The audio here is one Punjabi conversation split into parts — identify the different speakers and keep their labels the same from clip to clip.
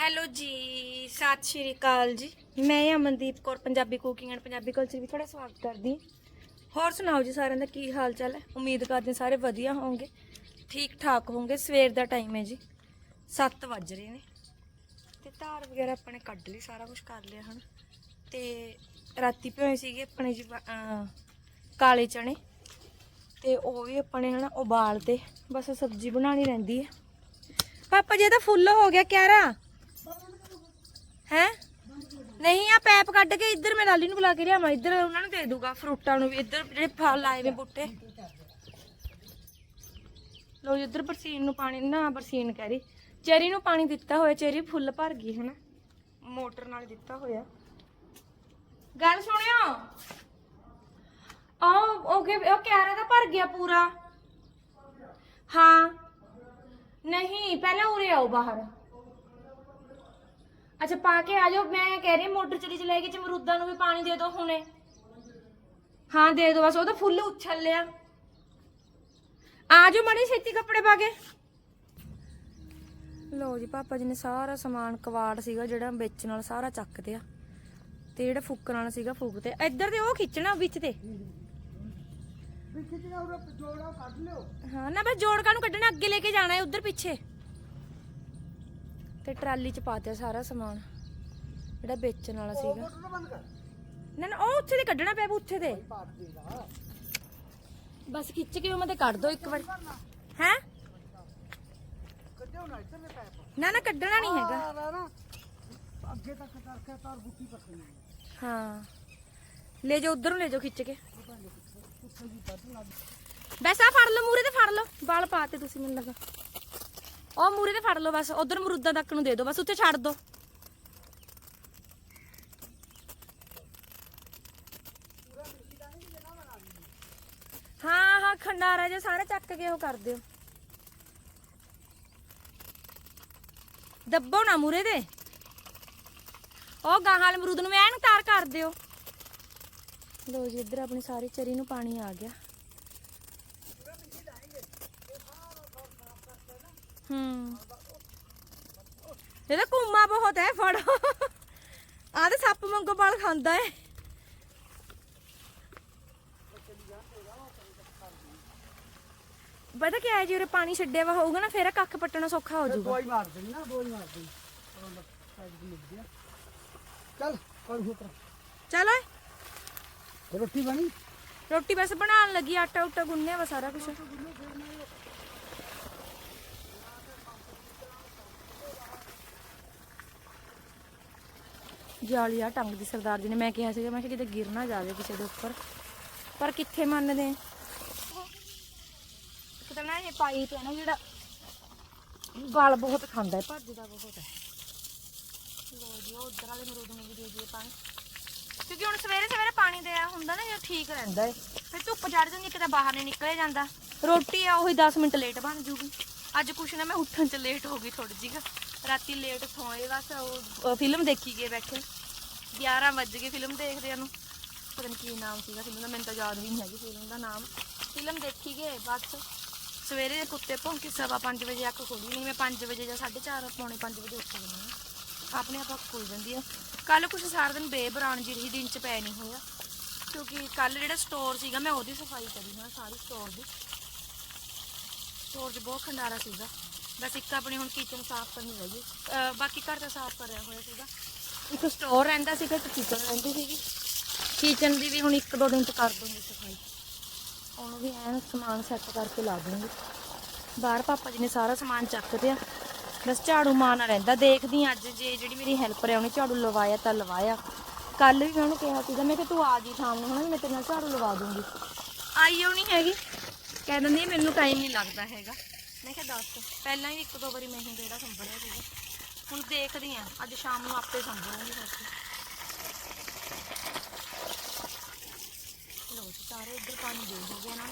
Speaker 1: ਹੈਲੋ ਜੀ, ਸਤਿ ਸ਼੍ਰੀ ਅਕਾਲ ਜੀ। ਮੈਂ Amandeep Kaur, Punjabi cooking and Punjabi culture ਵੀ ਤੁਹਾਡਾ ਸਵਾਗਤ ਕਰਦੀ ਹਾਂ। ਹੋਰ ਸੁਣਾਓ ਜੀ ਸਾਰਿਆਂ ਦਾ ਕੀ ਹਾਲ ਚਾਲ ਹੈ? ਉਮੀਦ ਕਰਦੇ ਸਾਰੇ ਵਧੀਆ ਹੋਵੋਗੇ। ਠੀਕ ਠਾਕ ਹੋਵੋਗੇ, ਸਵੇਰ ਦਾ ਟਾਈਮ ਹੈ ਜੀ। 7 ਵੱਜ ਰਹੇ ਨੇ। ਤੇ ਧਾਰ ਵਗੈਰਾ ਆਪਣੇ ਕੱਢ ਲਈ, ਸਾਰਾ ਕੁਝ ਕਰ ਲਿਆ ਹਨ ਤੇ ਰਾਤੀ ਭਿਓਏ ਸੀਗੇ ਆਪਣੇ ਜੀ ਕਾਲੇ ਚਣੇ ਤੇ ਉਹ ਵੀ ਆਪਣੇ ਨੇ ਹਨਾ ਉਬਾਲ ਤੇ ਬਸ ਸਬਜ਼ੀ ਬਣਾਣੀ ਰਹਿੰਦੀ ਹੈ। ਪਾਪਾ ਜੀ ਇਹਦਾ ਫੁੱਲ ਹੋ ਗਿਆ ਕਿਆਰਾ। ਹੈ? ਨਹੀਂ ਆ ਪੈਪ ਕੱਢ ਕੇ ਇੱਧਰ ਮੈਂ ਲਾਲੀ ਨੂੰ ਬੁਲਾ ਕੇ ਲਿਆਵਾਂ। ਇੱਧਰ ਉਹਨਾਂ ਨੂੰ ਦੇ ਦੂਗਾ, ਫਰੂਟਾਂ ਨੂੰ ਵੀ। ਇੱਧਰ ਜਿਹੜੇ ਫਲ ਆਏ ਵੇ ਬੂਟੇ। ਲੋ ਇੱਧਰ ਬਰਸੀਨ ਨੂੰ ਪਾਣੀ, ਨਾ ਬਰਸੀਨ ਕਹਿ ਰਹੀ। ਚੈਰੀ ਨੂੰ ਪਾਣੀ ਦਿੱਤਾ ਹੋਇਆ, ਚੈਰੀ ਫੁੱਲ ਭਰ ਗਈ ਹੈ ਮੋਟਰ ਨਾਲ ਦਿੱਤਾ ਹੋਇਆ। ਗੱਲ ਸੁਣਿਓ? ਉਹ ਓਕੇ ਉਹ ਕਿਆਰਾ ਦਾ ਭਰ ਗਿਆ ਪੂਰਾ। ਹਾਂ। ਨਹੀਂ, ਪਹਿਲਾਂ ਉਰੇ ਆਓ ਬਾਹਰ। ਅੱਛਾ ਪਾ ਕੇ ਆ ਜਾਓ। ਮੈਂ ਕਹਿ ਰਹੀ ਹਾਂ, ਮੋਟਰ ਚਲੀ ਚਲਾਏਗੀ ਚ ਅਮਰੂਦਾਂ ਨੂੰ ਵੀ ਪਾਣੀ ਦੇ ਦਿਓ ਹੁਣੇ। ਹਾਂ ਦੇ ਦਿਓ ਬਸ ਉਹ ਤਾਂ ਫੁੱਲ ਉਛਲ ਲਿਆ। ਆ ਜਾਓ ਮੜੀ ਛੇਤੀ ਕੱਪੜੇ ਪਾ ਕੇ। ਲੋ ਜੀ ਪਾਪਾ ਜੀ ਨੇ ਸਾਰਾ ਸਮਾਨ ਕਵਾੜ ਸੀਗਾ ਜਿਹੜਾ ਵੇਚਣ ਵਾਲਾ ਸਾਰਾ ਚੱਕ ਦਿਆ। ਤੇ ਜਿਹੜਾ ਫੂਕਣ ਵਾਲਾ ਸੀਗਾ ਫੂਕ ਤੇ। ਇੱਧਰ ਤੇ ਉਹ ਖਿੱਚਣਾ ਵਿੱਚ ਤੇ। ਹਾਂ ਨਾ ਬਸ ਜੋੜਕਾਂ ਨੂੰ ਕੱਢਣਾ ਅੱਗੇ ਲੈ ਕੇ ਜਾਣਾ ਹੈ ਉਧਰ ਪਿੱਛੇ। ਤੇ ਟਰਾਲੀ ਚ ਪਾਤਿਆ ਸਾਰਾ ਸਮਾਨ ਜਿਹੜਾ ਵੇਚਣ ਵਾਲਾ ਸੀਗਾ। ਨਾ ਨਾ ਉਹ ਉੱਥੇ ਤੇ ਕੱਢਣਾ ਪਿਆ ਵਾ ਉੱਥੇ ਤੇ। ਬਸ ਖਿੱਚ ਕੇ ਉਹ ਤੇ ਕੱਢ ਦੋ ਇੱਕ ਵਾਰ। ਹੈ? ਨਾ ਨਾ ਕੱਢਣਾ ਨਹੀਂ ਹੈਗਾ।
Speaker 2: ਅੱਗੇ ਤੱਕ ਕਰਕੇ ਤਾਰ ਬੁੱਟੀ ਕੱਟਣੀ
Speaker 1: ਹਾਂ। ਲੈ ਜਾਓ ਉਧਰ ਨੂੰ ਲੈ ਜਾਓ ਖਿੱਚ ਕੇ। ਬਸ ਆ ਫੜ ਲਓ ਮੂਰੇ ਤੇ ਫੜ ਲਓ। ਵਾਲ ਪਾਤੇ ਤੁਸੀਂ ਮੈਨੂੰ ਲੱਗਾ। ਉਹ ਮੂਰੇ ਤੇ ਫੜ ਲਓ ਬਸ, ਉਧਰ ਮਰੂਦਾਂ ਤੱਕ ਨੂੰ ਦੇ ਦਿਓ, ਬਸ ਉੱਥੇ ਛੱਡ ਦਿਓ। ਹਾਂ ਹਾਂ, ਖੰਡਾਰਾ ਜੇ ਸਾਰੇ ਚੱਕ ਕੇ ਉਹ ਕਰ ਦਿਓ। ਦੱਬੋ ਨਾ ਮੂਰੇ ਦੇ। ਉਹ ਗਾਹਾਂ ਵਾਲੇ ਅਮਰੂਦ ਨੂੰ ਐਨ ਤਾਰ ਕਰ ਦਿਓ। ਲੋ ਜੀ, ਇੱਧਰ ਆਪਣੀ ਸਾਰੀ ਚਰੀ ਨੂੰ ਪਾਣੀ ਆ ਗਿਆ। ਹੂੰ। ਇਹਦਾ ਕੁੰਮਾ ਬਹੁਤ ਹੈ ਫੜੋ। ਆਹ ਤੇ ਸੱਪ ਮੰਗੋ ਪਾਲ ਖਾਂਦਾ ਏ। ਪਤਾ ਕੀ ਹੈ ਜੀ ਉਰੇ ਪਾਣੀ ਛੱਡਿਆ ਵਾ ਹੋਊਗਾ ਨਾ ਫੇਰ ਕੱਖ ਪੱਟਣਾ ਸੌਖਾ ਹੋ ਜਾਊਗਾ।
Speaker 2: ਦਵਾਈ ਮਾਰ ਨਾ ਦਵਾਈ ਮਾਰ ਚੱਲ ਕੋਈ ਹੁਕਰ
Speaker 1: ਚਲ ਓਏ।
Speaker 2: ਰੋਟੀ ਬਣੀ?
Speaker 1: ਰੋਟੀ ਬਸ ਬਣਾਉਣ ਲੱਗੀ ਆਟਾ ਉਟਾ ਗੁੰਨਿਆ ਵਾ ਸਾਰਾ ਕੁਝ ਜਾਲੀਆ ਟੰਗ ਦੀ ਸਰਦਾਰ ਜੀ ਨੇ। ਮੈਂ ਕਿਹਾ ਸੀਗਾ, ਮੈਂ ਕਿਹਾ ਕਿਤੇ ਗਿਰ ਨਾ ਜਾਵੇ ਕਿਸੇ ਦੇ ਉੱਪਰ। ਪਰ ਕਿੱਥੇ ਮੰਨਦੇ? ਇੱਕ ਨਾ ਇਹ ਪਾਈਪ ਹੈ ਨਾ ਜਿਹੜਾ ਗਲ ਬਹੁਤ ਖਾਂਦਾ ਹੈ ਭੱਜਦਾ ਬਹੁਤ ਹੈ। ਲੋ ਜੀ ਉਧਰ ਵਾਲੇ ਮਰੂਦ ਨੂੰ ਵੀ ਦੇ ਦਈਏ ਪਾਣੀ। ਕਿਉਂਕਿ ਹੁਣ ਸਵੇਰੇ ਸਵੇਰੇ ਪਾਣੀ ਦਿਆ ਹੁੰਦਾ ਨਾ ਜੇ ਠੀਕ ਰਹਿੰਦਾ ਏ ਫਿਰ ਧੁੱਪ ਚੜ ਜਾਂਦੀ ਕਿਤੇ ਬਾਹਰ ਨਹੀਂ ਨਿਕਲਿਆ ਜਾਂਦਾ। ਰੋਟੀ ਆ, ਉਹੀ 10 ਮਿੰਟ ਲੇਟ ਬਣ ਜੂਗੀ। ਅੱਜ ਕੁਛ ਨਾ, ਮੈਂ ਉੱਠਣ ਚ ਲੇਟ ਹੋ ਗਈ ਥੋੜੀ ਜਿਹੀ। ਰਾਤੀ ਲੇਟ ਸੋਏ, ਬਸ ਉਹ ਫਿਲਮ ਦੇਖੀ ਗਏ ਬੈਠੇ। 11 ਵੱਜ ਗਏ ਫਿਲਮ ਦੇਖਦੇ ਨੂੰ। ਪਤਾ ਨਹੀਂ ਕੀ ਨਾਮ ਸੀਗਾ ਫਿਲਮ ਦਾ, ਮੈਨੂੰ ਤਾਂ ਯਾਦ ਵੀ ਨਹੀਂ ਹੈਗੀ ਫਿਲਮ ਦਾ ਨਾਮ। ਫਿਲਮ ਦੇਖੀ ਗਏ, ਬਸ। ਸਵੇਰੇ ਦੇ ਕੁੱਤੇ ਭੌਂਕੇ ਸਵਾ 5 ਵਜੇ ਅੱਖ ਖੁੱਲੀ ਨਹੀਂ ਮੈਂ 5 ਵਜੇ ਜਾਂ 4:30 ਪੌਣੇ 5 ਵਜੇ ਉੱਠ ਜਾਂਦੀ ਹਾਂ। ਆਪਣੇ ਆਪ ਅੱਖ ਖੁੱਲ ਜਾਂਦੀ ਆ ਕੱਲ ਕੁਛ ਸਾਰਾ ਦਿਨ ਬੇਬਰਾਨ ਜਿਹੀ ਦਿਨ ਚ ਪੈ ਨਹੀਂ ਹੋਇਆ। ਕਿਉਂਕਿ ਕੱਲ ਜਿਹੜਾ ਸਟੋਰ ਸੀਗਾ, ਮੈਂ ਉਹਦੀ ਸਫ਼ਾਈ ਕਰੀ ਹਾਂ, ਸਾਰੀ ਸਟੋਰ ਦੀ। ਸਟੋਰ 'ਚ ਬਹੁਤ ਖੰਡਾਰਾ ਸੀਗਾ। ਬਸ ਇੱਕ ਆਪਣੀ ਹੁਣ ਕਿਚਨ ਸਾਫ਼ ਕਰਨੀ ਰਹਿ ਗਈ। ਅਹ ਬਾਕੀ ਘਰ ਤਾਂ ਸਾਫ਼ ਕਰਿਆ ਹੋਇਆ ਸੀਗਾ। ਇੱਕ ਸਟੋਰ ਰਹਿੰਦਾ ਸੀਗਾ ਇੱਕ ਕਿਚਨ ਰਹਿੰਦੀ ਸੀਗੀ। ਕਿਚਨ ਦੀ ਵੀ ਹੁਣ ਇੱਕ ਦੋ ਦਿਨ ਚ ਕਰ ਦੂੰਗੀ ਸਫ਼ਾਈ। ਉਹਨੂੰ ਵੀ ਐਨ ਸਮਾਨ ਸੈੱਟ ਕਰਕੇ ਲਾ ਦੂੰਗੀ। ਬਾਹਰ ਪਾਪਾ ਜੀ ਨੇ ਸਾਰਾ ਸਮਾਨ ਚੱਕ ਦਿਆ। ਬਸ ਝਾੜੂ ਮਾਰਨਾ ਰਹਿੰਦਾ। ਦੇਖਦੀ ਹਾਂ ਅੱਜ ਜੇ ਜਿਹੜੀ ਮੇਰੀ ਹੈਲਪਰ ਹੈ ਉਹਨੇ ਝਾੜੂ ਲਵਾਇਆ ਤਾਂ ਲਵਾਇਆ। ਕੱਲ ਵੀ ਮੈਂ ਉਹਨੂੰ ਕਿਹਾ ਸੀਗਾ, ਮੈਂ ਕਿ ਤੂੰ ਆ ਜੀ ਸ਼ਾਮ ਨੂੰ, ਹਨਾ? ਮੈਂ ਤੇਰੇ ਨਾਲ ਝਾੜੂ ਲਵਾ ਦੂੰਗੀ। ਆਈ ਉਹ ਨਹੀਂ ਹੈਗੀ। ਕਹਿ ਦਿੰਦੀ ਮੈਨੂੰ ਟਾਈਮ ਨਹੀਂ ਲੱਗਦਾ ਹੈਗਾ। ਮੈਂ ਕਿਹਾ ਦੱਸ ਪਹਿਲਾਂ ਹੀ ਇੱਕ ਦੋ ਵਾਰੀ ਮੈਂ ਹੀ ਜਿਹੜਾ ਸੰਭੜਿਆ ਸੀਗਾ। ਹੁਣ ਦੇਖਦੀ ਆ ਅੱਜ ਸ਼ਾਮ ਨੂੰ ਆਪੇ ਸੰਭੜਾਂਗੀ ਫਿਰ ਲੋ ਜੀ ਸਾਰੇ ਇੱਧਰ ਪਾਣੀ ਦੇ ਹੋ ਗਿਆ ਨਾ।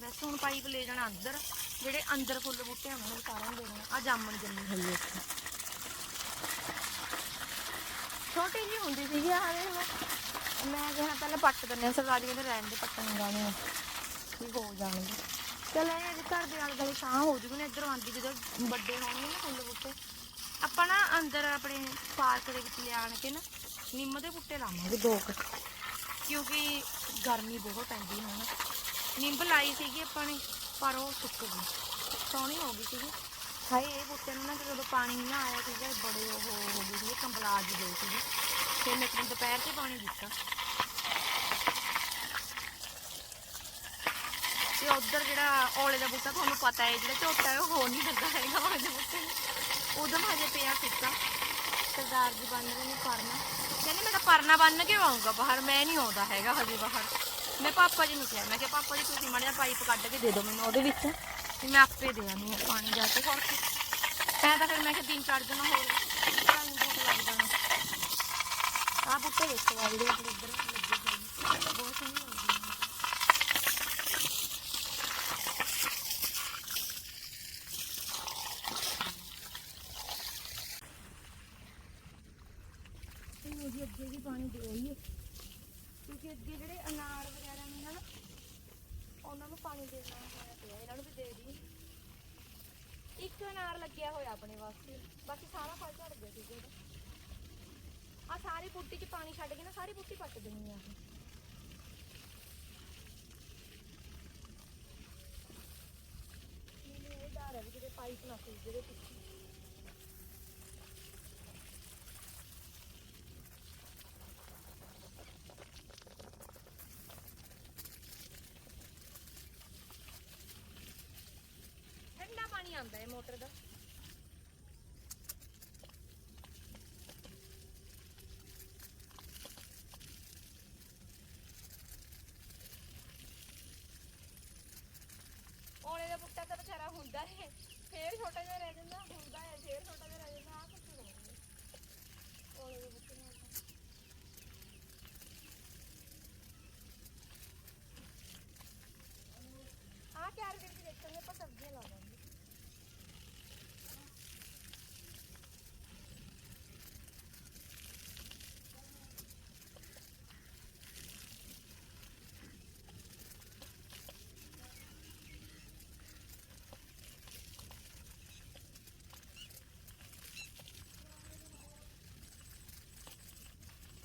Speaker 1: ਵੈਸੇ ਹੁਣ ਪਾਈਪ ਲੈ ਜਾਣਾ ਅੰਦਰ ਜਿਹੜੇ ਅੰਦਰ ਫੁੱਲ ਬੂਟੇ ਉਹਨਾਂ ਨੂੰ ਵੀ ਸਾਰਿਆਂ ਨੂੰ ਦੇ ਦੇਣਾ। ਆ ਜਾਮਣ ਜੰਮੀ। ਹੋਈ ਹੈ ਇੱਥੇ ਛੋਟੀ ਜੀ ਹੁੰਦੀ ਸੀਗੀ ਆ ਹੁਣ ਮੈਂ ਕਿਹਾ ਪਹਿਲਾਂ ਪੱਟ ਦਿੰਦੇ ਸਰਦਾਰੀ ਕਹਿੰਦੇ ਰਹਿਣ ਦੇ ਪੱਟਣ ਗਾਣੇ ਕੀ ਹੋ ਜਾਣਗੇ। ਚਲ ਇਹ ਅੱਜ ਘਰ ਦੇ ਆਲੇ ਦੁਆਲੇ ਛਾਂ ਹੋ ਜੂਗੀ ਨਾ, ਇੱਧਰ ਆਂਦੀ ਜਦੋਂ ਵੱਡੇ ਹੋਣਗੇ ਨਾ ਫੁੱਲ ਬੂਟੇ। ਆਪਾਂ ਨਾ ਅੰਦਰ ਆਪਣੇ ਪਾਰਕ ਦੇ ਵਿੱਚ ਲਿਆਣ ਕੇ ਨਾ ਨਿੰਮ ਦੇ ਬੂਟੇ ਲਾਵਾਂਗੇ ਦੋ ਕੁ। ਕਿਉਂਕਿ ਗਰਮੀ ਬਹੁਤ ਪੈਂਦੀ ਹੈ ਹੁਣ ਨਿੰਮ ਲਾਈ ਸੀਗੀ ਆਪਾਂ ਨੇ, ਪਰ ਉਹ ਸੁੱਕ ਗਈ। ਸੋਹਣੀ ਹੋ ਗਈ ਸੀਗੀ। ਹਾਏ, ਇਹ ਬੂਟੇ ਨੂੰ ਨਾ ਜਦੋਂ ਪਾਣੀ ਨਾ ਆਇਆ ਸੀਗਾ, ਬੜੇ ਉਹ ਹੋ ਗਏ ਸੀਗੇ, ਕੰਬਲਾ ਜੀ ਗਏ ਸੀਗੇ। ਫਿਰ ਮੈਂ ਇੱਕ ਦਿਨ ਦੁਪਹਿਰ 'ਚ ਪਾਣੀ ਦਿੱਤਾ। ਤੇ ਉਧਰ ਜਿਹੜਾ ਔਲੇ ਦਾ ਬੂਟਾ ਤੁਹਾਨੂੰ ਪਤਾ ਹੈ, ਜਿਹੜਾ ਝੋਟਾ ਹੈ, ਉਹ ਹੋ ਨਹੀਂ ਲੱਗਾ ਹੈਗਾ ਔਲੇ ਦੇ ਬੂਟੇ ਨੂੰ। ਉਦੋਂ ਹਜੇ ਪਿਆ ਫਿੱਕਾ ਸਰਦਾਰ ਜੀ ਬੰਨ ਰਹੇ ਨੇ ਪਰਨਾ। ਕਹਿੰਦੇ ਮੇਰਾ ਪਰਨਾ ਬੰਨ ਕੇ ਆਉਂਗਾ ਬਾਹਰ, ਮੈਂ ਨਹੀਂ ਆਉਂਦਾ ਹੈਗਾ ਹਜੇ ਬਾਹਰ। ਮੈਂ ਪਾਪਾ ਜੀ ਨੂੰ ਕਿਹਾ, ਮੈਂ ਕਿਹਾ, ਪਾਪਾ ਜੀ, ਤੁਸੀਂ ਮਾੜਾ ਜਿਹਾ ਪਾਈਪ ਕੱਢ ਕੇ ਦੇ ਦਿਓ ਮੈਨੂੰ ਉਹਦੇ ਵਿੱਚ ਤੇ ਮੈਂ ਆਪੇ ਦੇ ਆਉਂਦੀ ਹਾਂ ਪਾਣੀ ਜਾ ਕੇ। ਹੋਰ ਕੀ। ਮੈਂ ਤਾਂ ਫਿਰ, ਮੈਂ ਕਿਹਾ ਤਿੰਨ ਚਾਰ ਦਿਨ ਹੋਰ ਤੁਹਾਨੂੰ ਬਹੁਤ ਲੱਗ ਜਾਣਾ ਆਹ ਬੂਟੇ ਵੇਖੋ ਆ ਜਿਹੜੇ ਆਪਣੇ ਇੱਧਰ ਲੱਗੇ ਹੋਏ ਨੇ। ਬਹੁਤ ਸੋਹਣੇ ਲੱਗਦੇ ਵੀ ਪਾਣੀ ਦੇ ਆਈਏ। ਕਿਉਂਕਿ ਅੱਗੇ ਜਿਹੜੇ ਅਨਾਰ ਵਗੈਰਾ ਨੇ ਨਾ, ਉਹਨਾਂ ਨੂੰ ਪਾਣੀ ਦੇਣਾ ਹੋਇਆ ਪਿਆ, ਇਹਨਾਂ ਨੂੰ ਵੀ ਦੇ ਦੀ ਇੱਕ ਅਨਾਰ ਲੱਗਿਆ ਹੋਇਆ ਆਪਣੇ ਵਾਸਤੇ। ਬਾਕੀ ਸਾਰਾ ਫਲ ਝੜ ਗਿਆ ਸੀਗਾ ਆ ਸਾਰੀ ਬੂਟੀ 'ਚ ਪਾਣੀ ਛੱਡ ਕੇ ਨਾ ਸਾਰੀ ਬੂਟੀ ਪੱਟ ਦੇਣੀ ਆ ਮੈਨੂੰ ਇਹ ਡਰ ਹੈ ਵੀ ਕਿਤੇ ਪਾਈਪ ਨਾ ਸੁੱਜ ਜਾਵੇ ਪਿੱਛੇ ਠੰਡਾ ਪਾਣੀ ਆਉਂਦਾ ਹੈ ਮੋਟਰ ਦਾ। ਔਲੇ ਦਾ ਬੁੱਟਾ ਤਾਂ ਵਿਚਾਰਾ ਹੁੰਦਾ ਹੈ ਫੇਰ ਛੋਟਾ ਜਿਹਾ ਰਹਿ ਜਾਂਦਾ, ਹੁੰਦਾ ਹੈ, ਫੇਰ ਛੋਟਾ ਜਿਹਾ ਰਹਿ ਜਾਂਦਾ ਆ ਕਿੱਥੇ ਰਹਿੰਦੇ ਔਲੇ ਦੇ ਬੁੱਟੇ ਨਾਲ ਤਾਂ। ਆਹ ਕਿਆਰ ਕਰਕੇ ਦੇਖਾਂਗੇ ਆਪਾਂ ਸਬਜ਼ੀਆਂ ਲਾ ਦਾਂਗੇ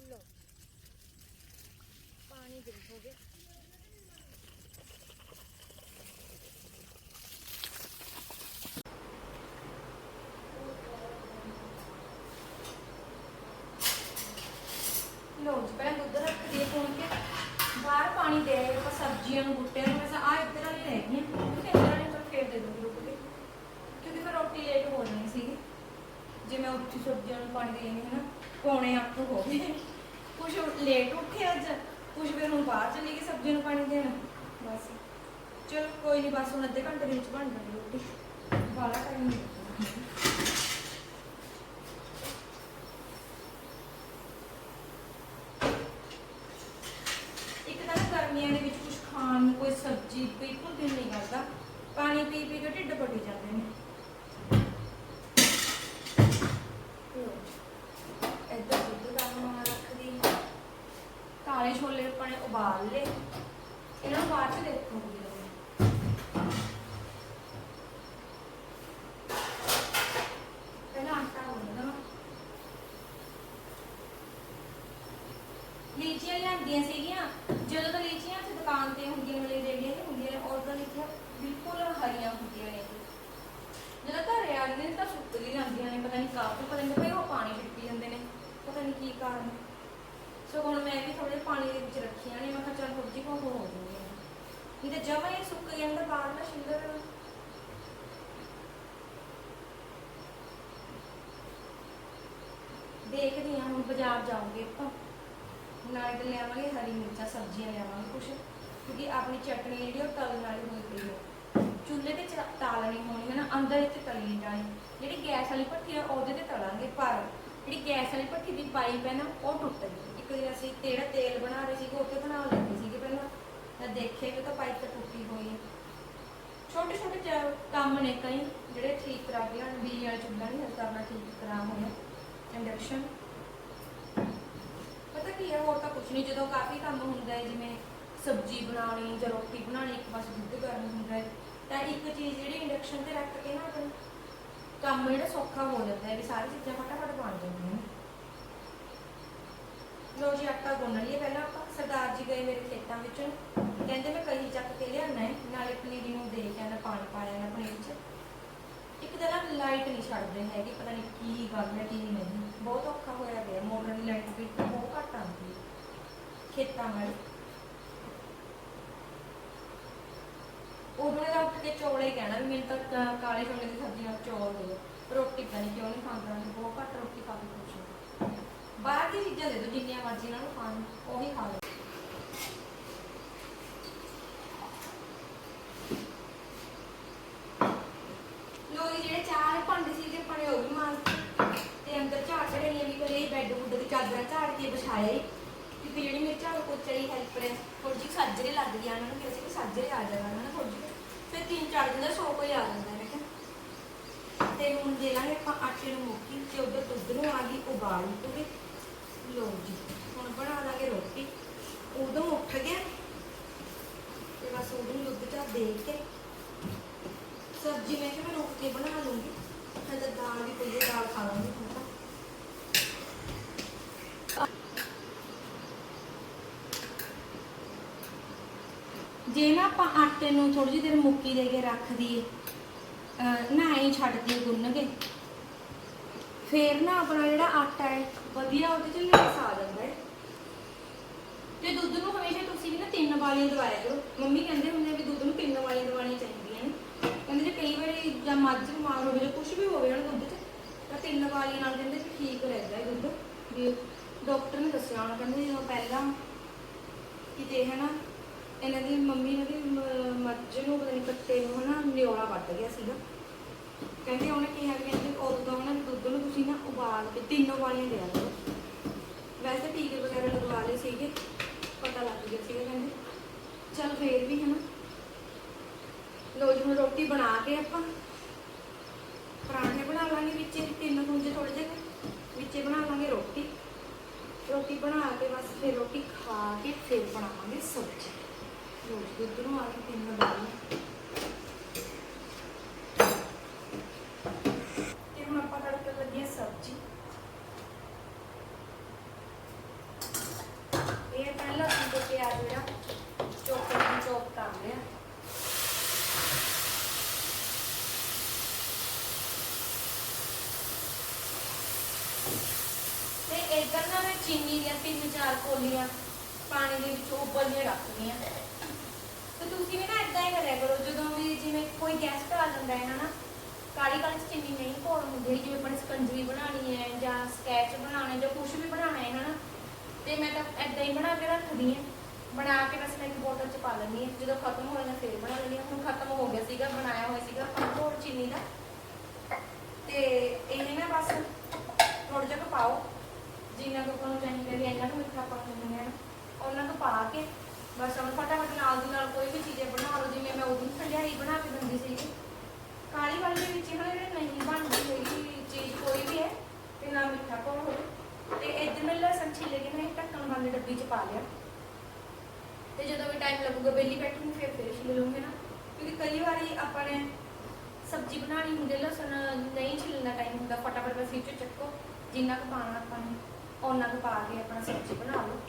Speaker 1: ਲੋ ਪਾਣੀ ਦੇ ਹੋ ਗਿਆ ਲੋ ਜੀ ਪਹਿਲਾਂ ਦੁੱਧ ਰੱਖ ਦਈਏ ਪੂਣ ਕੇ ਬਾਹਰ ਪਾਣੀ ਦੇ ਆਏ ਆਪਾਂ ਸਬਜ਼ੀਆਂ ਨੂੰ ਬੁੱਟਿਆਂ ਨੂੰ ਵੈਸੇ ਆ ਇੱਧਰ ਵਾਲੀ ਰਹਿ ਗਈਆਂ ਕਿਉਂਕਿ ਇੱਧਰ ਵਾਲੀ ਤਾਂ ਫੇਰ ਦੇ ਦੂੰਗੀ ਰੁਕ ਕੇ ਕਿਉਂਕਿ ਫਿਰ ਰੋਟੀ ਲੇਟ ਹੋ ਜਾਣੀ ਸੀਗੀ ਜੇ ਮੈਂ ਉੱਠੀ ਸਬਜ਼ੀਆਂ ਨੂੰ ਪਾਣੀ ਦੇਣੀ ਹੈ ਨਾ ਪੌਣੇ ਅੱਠ ਹੋ ਗਏ ਕੁਝ ਲੇਟ ਉੱਠੇ ਅੱਜ ਕੁਝ ਫਿਰ ਹੁਣ ਬਾਹਰ ਚਲੀ ਗਈ ਸਬਜ਼ੀਆਂ ਨੂੰ ਪਾਣੀ ਦੇਣ ਬਸ ਚਲ ਕੋਈ ਨਹੀਂ ਬਸ ਹੁਣ ਅੱਧੇ ਘੰਟੇ ਦੇ ਵਿੱਚ ਬਣ ਜਾਣੀ ਰੋਟੀ ਬਾਲਾ ਟਾਈਮ ਨਹੀਂ ਲੱਗਣਾ। ਇੱਕ ਤਾਂ ਨਾ ਗਰਮੀਆਂ ਦੇ ਵਿੱਚ ਕੁਝ ਖਾਣ ਨੂੰ ਕੋਈ ਸਬਜ਼ੀ ਬਿਲਕੁਲ ਦਿਲ ਨਹੀਂ ਕਰਦਾ ਪਾਣੀ ਪੀ ਪੀ ਕੇ ਢਿੱਡ ਪੱਟੀ ਜਾਂਦੇ ਨੇ ਲਓ ਜੀ। ਇੱਧਰ ਦੁੱਧ ਗਰਮ ਰੱਖਦੀ ਕਾਲੇ ਛੋਲੇ ਆਪਾਂ ਨੇ ਉਬਾਲ ਲਏ। ਇਹਨਾਂ ਨੂੰ ਬਾਅਦ ਚ ਦੇਖੋ ਪਹਿਲਾਂ ਆਟਾ ਗੁੰਨਦਾ ਵਾ ਲੀਚੀਆਂ ਲਿਆਂਦੀਆਂ ਸੀਗੀਆਂ ਜਦੋਂ ਤੋਂ ਲੀਚੀਆਂ ਤੇ ਦੁਕਾਨ ਤੇ ਹੁੰਦੀਆਂ ਨੇ ਰੇੜੀਆਂ ਤੇ ਹੁੰਦੀਆਂ ਨੇ ਉਦੋਂ ਲੀਚੀਆਂ ਬਿਲਕੁਲ ਹਰੀਆਂ ਹੁੰਦੀਆਂ ਨੇ ਜਦੋਂ ਘਰੇ ਆ ਜਾਂਦੀਆਂ ਨੇ ਤਾਂ ਸੁੱਕ ਹੀ ਜਾਂਦੀਆਂ ਨੇ ਪਤਾ ਨਹੀਂ ਕਾਹਤੋਂ ਪਤਾ ਨਹੀਂ ਭਾਈ ਉਹ ਪਾਣੀ ਛਿੱਟੀ ਜਾਂਦੇ ਨੇ ਪਤਾ ਨਹੀਂ ਕੀ ਕਾਰਨ ਸੋ ਹੁਣ ਮੈਂ ਵੀ ਥੋੜੇ ਪਾਣੀ ਦੇ ਵਿੱਚ ਰੱਖੀਆਂ ਨੇ ਮੈਂ ਕਿਹਾ ਚੱਲ ਥੋੜੀ ਜਿਹੀ ਕੋ ਹੋ ਜੂਗੀ ਨਹੀਂ ਤਾਂ ਜਮਾ ਹੀ ਸੁੱਕ ਜਾਂਦਾ ਬਾਹਰ ਨਾ ਸ਼ਿੰਦਰ ਦੇਖਦੀ ਹਾਂ ਹੁਣ ਬਾਜ਼ਾਰ ਜਾਊਂਗੇ ਆਪਾਂ। ਨਾਲੇ ਤੇ ਲਿਆਵਾਂਗੇ ਹਰੀ ਮਿਰਚਾਂ, ਸਬਜ਼ੀਆਂ ਲਿਆਵਾਂਗੇ ਕੁਛ, ਕਿਉਂਕਿ ਆਪਣੀ ਚਟਨੀ ਜਿਹੜੀ ਉਹ ਤਲਣ ਵਾਲੀ ਹੋਈ ਪਈ ਹੈ ਚੁੱਲ੍ਹੇ ਤੇ ਚ- ਤਾਲਣੀ ਹੋਣੀ ਹੈ ਨਾ ਅੰਦਰ ਇੱਥੇ ਤਲੀ ਜਾਣੀ। ਜਿਹੜੀ ਗੈਸ ਵਾਲੀ ਭੱਠੀ ਆ, ਉਹਦੇ ਤੇ ਤਲਾਂਗੇ, ਪਰ ਜਿਹੜੀ ਗੈਸ ਵਾਲੀ ਭੱਠੀ ਦੀ ਪਾਈਪ ਹੈ ਨਾ, ਉਹ ਟੁੱਟ ਗਈ। ਇੱਕ ਦਿਨ ਅਸੀਂ ਤੇਰਾ ਤੇਲ ਬਣਾ ਰਹੇ ਸੀਗੇ, ਉੱਥੇ ਬਣਾਉਣ ਲੱਗੇ ਸੀਗੇ ਪਹਿਲਾਂ। ਤਾਂ ਦੇਖੇ ਵੀ ਤਾਂ ਪਾਈਪ ਤਾਂ ਟੁੱਟੀ ਹੋਈ ਹੈ ਛੋਟੇ ਛੋਟੇ ਚ- ਕੰਮ ਨੇ ਕਈ, ਜਿਹੜੇ ਠੀਕ ਕਰਾ ਕੇ ਹਨ ਬਿਜਲੀ ਵਾਲਾ ਚੁੱਲ੍ਹਾ ਨਹੀਂ ਕਰਨਾ ਠੀਕ ਕਰਾ ਹੋਇਆ ਇੰਡਕਸ਼ਨ। ਪਤਾ ਕੀ ਹੈ, ਹੋਰ ਤਾਂ ਕੁਝ ਨਹੀਂ। ਜਦੋਂ ਕਾਫੀ ਕੰਮ ਹੁੰਦਾ ਹੈ, ਜਿਵੇਂ ਸਬਜ਼ੀ ਬਣਾਉਣੀ ਜਾਂ ਰੋਟੀ ਬਣਾਉਣੀ, ਇੱਕ ਪਾਸੇ ਦੁੱਧ ਗਰਮ ਹੁੰਦਾ ਹੈ, ਤਾਂ ਇੱਕ ਚੀਜ਼ ਜਿਹੜੀ ਇੰਡਕਸ਼ਨ ਤੇ ਰੱਖ ਕੇ ਨਾ ਆਪਣੀ ਕੰਮ ਜਿਹੜਾ ਸੌਖਾ ਹੋ ਜਾਂਦਾ ਹੈ, ਵੀ ਸਾਰੀ ਚੀਜ਼ਾਂ ਫਟਾਫਟ ਬਣ ਜਾਂਦੀਆਂ ਨੇ। ਲੋ ਜੀ, ਆਟਾ ਗੁੰਨ ਲਈਏ। ਪਹਿਲਾਂ ਆਪਾਂ ਸਰਦਾਰ ਜੀ ਗਏ ਮੇਰੇ ਖੇਤਾਂ ਵਿੱਚ। ਕਹਿੰਦੇ ਮੈਂ ਕਹੀ ਚੱਕ ਕੇ ਲਿਆਣਾ ਹੈ, ਨਾਲੇ ਪਨੀਰੀ ਨੂੰ ਦੇ ਕੇ ਆਣਾ ਪਾਣੀ ਪਾਇਆ ਨਾ ਪਨੀਰ 'ਚ। ਇੱਕ ਤਾਂ ਨਾ ਲਾਈਟ ਨਹੀਂ ਛੱਡਦੇ ਹੈਗੇ, ਪਤਾ ਨਹੀਂ ਕੀ ਗੱਲ ਹੈ, ਕੀ ਨਹੀਂ। ਬਹੁਤ ਔਖਾ ਹੋਇਆ ਪਿਆ। ਮੋਟਰ ਦੀ ਲਾਈਟ ਵੀ ਬਹੁਤ ਘੱਟ ਆਉਂਦੀ ਹੈ। ਖੇਤਾਂ ਵਾਲੀ। ਉਦੋਂ ਦਾ ਉੱਠ ਕੇ ਚੌਲ ਹੀ ਕਹਿਣਾ ਵੀ ਮੈਨੂੰ ਤਾਂ ਕਾਲੇ ਚੌਲੇ ਦੀ ਸਬਜ਼ੀ ਨਾਲ ਚੌਲ ਦੇ ਰੋਟੀ ਪਤਾ ਨਹੀਂ ਕਿਉਂ ਨਹੀਂ ਖਾਂਦਾ ਮੈਂ ਬਹੁਤ ਘੱਟ ਰੋਟੀ ਖਾ ਕੇ ਖੁਸ਼ ਹਾਂ ਬਾਹਰ ਦੀ ਚੀਜ਼ਾਂ ਦੇ ਦੋ ਜਿੰਨੀਆਂ ਮਰਜ਼ੀ ਇਹਨਾਂ ਨੂੰ ਖਾਣ ਉਹੀ ਖਾ ਲਓ ਲੋ ਜੀ ਜਿਹੜੇ ਚਾਰ ਭਾਂਡੇ ਸੀ ਜੇ ਪੜੇ ਉਹ ਵੀ ਮਾਰ ਤੇ ਅੰਦਰ ਝਾੜ ਚੜਾਈਆਂ ਵੀ ਕਰੇ ਬੈੱਡ ਬੁੱਡ ਦੀ ਚਾਦਰਾਂ ਝਾੜ ਕੇ ਵਿਛਾਏ ਕਿਉਂਕਿ ਜਿਹੜੀ ਮੇਰੇ ਝਾੜੂ ਪੋਚੇ ਵਾਲੀ ਹੈਲਪਰ ਹੈ ਥੋੜੀ ਜਿਹੀ ਸਾਜਰੇ ਲੱਗ ਗਈ ਉਹਨਾਂ ਨੂੰ ਕਿਹਾ ਸੀ ਕਿ ਸਾਜਰੇ ਆ ਜਾਣਾ ਨਾ ਥੋੜੀ ਫਿਰ ਤਿੰਨ ਚਾਰ ਦਿਨ ਦਾ ਸੌ ਕੋਈ ਆ ਜਾਂਦਾ ਮੈਂ ਕਿਹਾ ਤੇ ਹੁਣ ਦੇ ਲਾਂਗੇ ਆਪਾਂ ਆਟੇ ਨੂੰ ਮੁੱਕੀ ਤੇ ਉਧਰ ਦੁੱਧ ਨੂੰ ਆ ਗਈ, ਉਬਾਲ ਕਿਉਂਕਿ ਲੋ ਜੀ ਹੁਣ ਬਣਾ ਲਾਂਗੇ ਰੋਟੀ ਉਦੋਂ ਉੱਠ ਗਿਆ ਤੇ ਬਸ ਉਦੋਂ ਹੀ ਦੁੱਧ ਚਾ ਦੇ ਕੇ ਸਬਜ਼ੀ ਮੈਂ ਕਿਹਾ ਮੈਂ ਰੋਕ ਕੇ ਬਣਾ ਲੂੰਗੀ ਫਿਰ ਤਾਂ ਦਾਲ ਵੀ ਪਈ ਹੈ ਦਾਲ ਖਾ ਲਾਂਗੀ ਹੁਣ ਤਾਂ ਜੇ ਨਾ ਆਪਾਂ ਆਟੇ ਨੂੰ ਥੋੜੀ ਜਿਹੀ ਦੇਰ ਮੁੱਕੀ ਦੇ ਕੇ ਰੱਖ ਦਈਏ ਨਾ ਐਂ ਛੱਡ ਦਈਏ ਗੁੰਨ ਕੇ, ਫੇਰ ਨਾ ਆਪਣਾ ਜਿਹੜਾ ਆਟਾ ਹੈ, ਵਧੀਆ ਉਹਦੇ ਚ ਲੇਸ ਆ ਜਾਂਦਾ ਹੈ। ਤੇ ਦੁੱਧ ਨੂੰ ਹਮੇਸ਼ਾ ਤੁਸੀਂ ਵੀ ਨਾ ਤਿੰਨ ਵਾਲੀਆਂ ਦਵਾਇਆ ਕਰੋ। ਮੰਮੀ ਕਹਿੰਦੇ ਹੁੰਦੇ ਆ ਵੀ ਦੁੱਧ ਨੂੰ ਤਿੰਨ ਵਾਲੀਆਂ ਦਵਾਉਣੀਆਂ ਚਾਹੀਦੀਆਂ ਨੇ। ਕਹਿੰਦੇ ਜੇ ਕਈ ਵਾਰੀ ਜਾਂ ਮੱਝ, ਬਿਮਾਰ ਹੋਵੇ ਜਾਂ ਕੁਝ ਵੀ ਹੋਵੇ ਨਾ ਦੁੱਧ 'ਚ, ਤਾਂ ਤਿੰਨ ਵਾਲੀਆਂ ਨਾਲ ਕਹਿੰਦੇ ਵੀ ਠੀਕ ਰਹਿੰਦਾ ਹੈ ਦੁੱਧ। ਵੀ ਡਾਕਟਰ ਨੇ ਦੱਸਿਆ ਉਹਨਾਂ ਕਹਿੰਦੇ ਜਦੋਂ ਪਹਿਲਾਂ ਕਿਤੇ ਹੈ ਨਾ ਇਹਨਾਂ ਦੀ ਮੰਮੀ ਇਹਨਾਂ ਦੀ ਮ- ਮੱਝ ਨੂੰ ਪਤਾ ਨਹੀਂ ਕੱਟੇ ਨੂੰ ਹਨਾ ਨਿਓਲਾ ਵੱਢ ਗਿਆ ਸੀਗਾ। ਕਹਿੰਦੇ ਉਹਨੇ ਕਿਹਾ ਵੀ ਕਹਿੰਦੇ ਉਦੋਂ ਤੋਂ ਉਹਨਾਂ ਦੁੱਧ ਨੂੰ ਤੁਸੀਂ ਨਾ ਉਬਾਲ ਕੇ ਤਿੰਨ ਉਬਾਲੀਆਂ ਦਿਆ ਕਰੋ ਵੈਸੇ ਟੀਕੇ ਵਗੈਰਾ ਲਗਵਾ ਲਏ ਸੀਗੇ, ਪਤਾ ਲੱਗ ਗਿਆ ਸੀਗਾ ਕਹਿੰਦੇ। ਚਲ ਫੇਰ ਵੀ ਹਨਾ। ਲੋ ਜੀ, ਹੁਣ ਰੋਟੀ ਬਣਾ ਕੇ ਆਪਾਂ। ਪਰਾਂਠੇ ਬਣਾ ਲਾਂਗੇ ਵਿੱਚ ਤਿੰਨ ਕੁੰਜੇ ਥੋੜੇ ਜਿਹੇ ਵਿੱਚੇ ਬਣਾ ਲਾਂਗੇ ਰੋਟੀ। ਰੋਟੀ ਬਣਾ ਕੇ ਬਸ ਫਿਰ ਰੋਟੀ ਖਾ ਕੇ ਫਿਰ ਬਣਾਵਾਂਗੇ ਸਬਜ਼ੀ। ਲੋ ਆ ਕੇ ਤਿੰਨ ਬਾਰੀਆਂ ਤੇ ਹੁਣ ਆਪਾਂ ਤੜਕਾ ਲੱਗੀ ਸਬਜ਼ੀ ਇਹ ਪਹਿਲਾਂ ਅਸੀਂ ਤੇ ਪਿਆਜ਼ ਜਿਹੜਾ ਚੋਪਰ ਨੂੰ ਚੋਪ ਕਰ ਲਿਆ ਤੇ ਇਧਰ ਨਾ ਮੈਂ ਚੀਨੀ ਦੀਆਂ ਤਿੰਨ ਚਾਰ ਕੋਲੀਆਂ ਪਾਣੀ ਦੇ ਵਿੱਚ ਉਬਲਣੀਆਂ ਰੱਖਦੀਆਂ ਤੇ ਤੁਸੀਂ ਵੀ ਨਾ ਇਦਾਂ ਹੀ ਕਰਿਆ ਕਰੋ, ਜਦੋਂ ਵੀ ਜਿਵੇਂ ਕੋਈ ਗੈਸਟ ਆ ਜਾਂਦਾ ਹੈ ਨਾ ਕਾਲੀ ਕਾਲੀ ਚੀਨੀ ਨਹੀਂ ਪਾਉਣ ਹੁੰਦੀ, ਜਿਵੇਂ ਆਪਣੀ ਸਕੰਜਵੀ ਬਣਾਉਣੀ ਹੈ ਜਾਂ ਸਕੈਚ ਬਣਾਉਣਾ ਜਾਂ ਕੁਝ ਵੀ ਬਣਾਉਣਾ ਹੈ ਹਨਾ, ਤੇ ਮੈਂ ਤਾਂ ਇਦਾਂ ਹੀ ਬਣਾ ਕੇ ਰੱਖਦੀ ਹਾਂ। ਬਣਾ ਕੇ ਬਸ ਮੈਂ ਇੱਕ ਬੋਤਲ ਚ ਪਾ ਲੈਂਦੀ ਹਾਂ, ਜਦੋਂ ਖਤਮ ਹੋ ਜਾਂਦਾ ਫਿਰ ਬਣਾ ਲੈਂਦੀ ਹਾਂ। ਹੁਣ ਖਤਮ ਹੋ ਗਿਆ ਸੀਗਾ, ਬਣਾਇਆ ਹੋਇਆ ਸੀਗਾ ਹੋਰ ਚੀਨੀ ਦਾ। ਤੇ ਇਹ ਨਾ ਬਸ ਥੋੜਾ ਜਿਹਾ ਪਾਓ, ਜਿੰਨਾ ਕੁ ਆਪਾਂ ਚਾਹੀਦਾ ਵੀ ਇਹਨਾਂ ਨੂੰ ਮਿੱਠਾ ਪਾ ਲੈਂਦੇ ਉਹਨਾਂ ਨੂੰ ਪਾ ਕੇ ਬਸ ਹੁਣ ਫਟਾਫਟ ਨਾਲ ਦੀ ਨਾਲ ਕੋਈ ਵੀ ਚੀਜ਼ ਬਣਾ ਲਓ, ਜਿਵੇਂ ਮੈਂ ਉਹਦੀ ਠੰਡਿਆਈ ਬਣਾ ਕੇ ਦਿੰਦੀ ਸੀਗੀ। ਕਾਲੀ ਵਾਲੀ ਦੇ ਵਿੱਚ ਇਹਨਾਂ ਜਿਹੜੇ ਨਹੀਂ ਬਣਦੀ ਹੈਗੀ ਚੀਜ਼ ਕੋਈ ਵੀ ਹੈ, ਤੇ ਨਾ ਮਿੱਠਾ ਪਾਉ ਹੋਵੇ ਤੇ ਇੱਧਰ ਮੈਂ ਲਸਣ ਛਿੱਲ ਕੇ ਨਾ ਇੱਕ ਢੱਕਣ ਵਾਲੀ ਡੱਬੀ 'ਚ ਪਾ ਲਿਆ। ਤੇ ਜਦੋਂ ਵੀ ਟਾਈਮ ਲੱਗੂਗਾ ਬੇਲੀ ਬੈਠੂਗੀ ਫਿਰ ਫਿਰ ਛਿੱਲ ਲੂੰਗੇ ਨਾ। ਕਿਉਂਕਿ ਕਈ ਵਾਰੀ ਆਪਾਂ ਨੇ ਸਬਜ਼ੀ ਬਣਾਉਣੀ ਹੁੰਦੀ ਲਸਣ ਨਹੀਂ ਛਿੱਲਣਾ ਟਾਈਮ ਹੁੰਦਾ, ਫਟਾਫਟ ਬਸ ਇਹ 'ਚੋਂ ਚੱਕੋ, ਜਿੰਨਾ ਕੁ ਪਾਣਾ ਆਪਾਂ ਨੇ ਉਹਨਾਂ ਕੁ ਪਾ ਕੇ ਆਪਣਾ ਸਬਜ਼ੀ ਬਣਾ ਲਓ।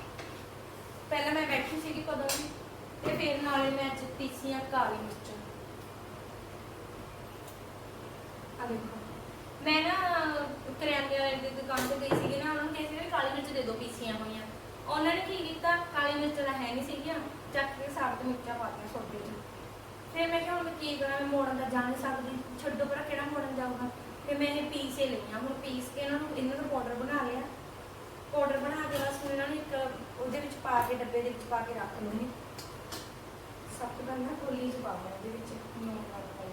Speaker 1: ਪਹਿਲਾਂ ਮੈਂ ਬੈਠੀ ਸੀਗੀ ਕਦੋਂ ਦੀ ਤੇ ਫਿਰ ਨਾਲੇ ਮੈਂ ਅੱਜ ਪੀਸੀਆਂ ਕਾਲੀ ਮਿਰਚਾਂ। ਆ ਦੇਖੋ। ਮੈਂ ਨਾ ਕਰਿਆਨੇ ਵਾਲੇ ਦੀ ਦੁਕਾਨ ਤੇ ਗਈ ਸੀਗੀ ਨਾ, ਉਹਨਾਂ ਨੂੰ ਕਿਹਾ ਵੀ ਕਾਲੀ ਮਿਰਚ ਦੇ ਦਿਓ ਪੀਸੀਆਂ ਹੋਈਆਂ। ਉਹਨਾਂ ਨੇ ਕੀ ਕੀਤਾ? ਕਾਲੀ ਮਿਰਚ ਤਾਂ ਹੈ ਨਹੀਂ ਸੀਗੀਆਂ, ਚੱਕ ਕੇ ਸਾਬਤ ਮਿਰਚਾਂ ਪਾਤੀਆਂ ਛੋਟੇ ਚ। ਫਿਰ ਮੈਂ ਕਿਹਾ, ਹੁਣ ਕੀ ਕਰਾਂ? ਮੈਂ ਮੋੜਨ ਦਾ ਜਾ ਨਹੀਂ ਸਕਦੀ। ਛੱਡੋ ਪਰ ਕਿਹੜਾ ਮੋੜਨ ਜਾਊਗਾ। ਫਿਰ ਮੈਂ ਇਹ ਪੀਸੇ ਲਈਆਂ। ਹੁਣ ਪੀਸ ਕੇ ਇਹਨਾਂ ਨੂੰ ਇਹਨਾਂ ਦਾ ਪਾਊਡਰ ਬਣਾ ਲਿਆ। ਪਾਊਡਰ ਬਣਾ ਕੇ ਬਸ ਹੁਣ ਇਹਨਾਂ ਨੂੰ ਇੱਕ ਉਹਦੇ ਵਿੱਚ ਪਾ ਕੇ, ਡੱਬੇ ਦੇ ਵਿੱਚ ਪਾ ਕੇ ਰੱਖ ਲੂੰਗੀ। ਸਭ ਤੋਂ ਪਹਿਲਾਂ ਕੋਲੀ 'ਚ ਪਾਵਾਂ ਇਹਦੇ ਵਿੱਚ ਨੂਨ ਨਾਲ ਪਾਈ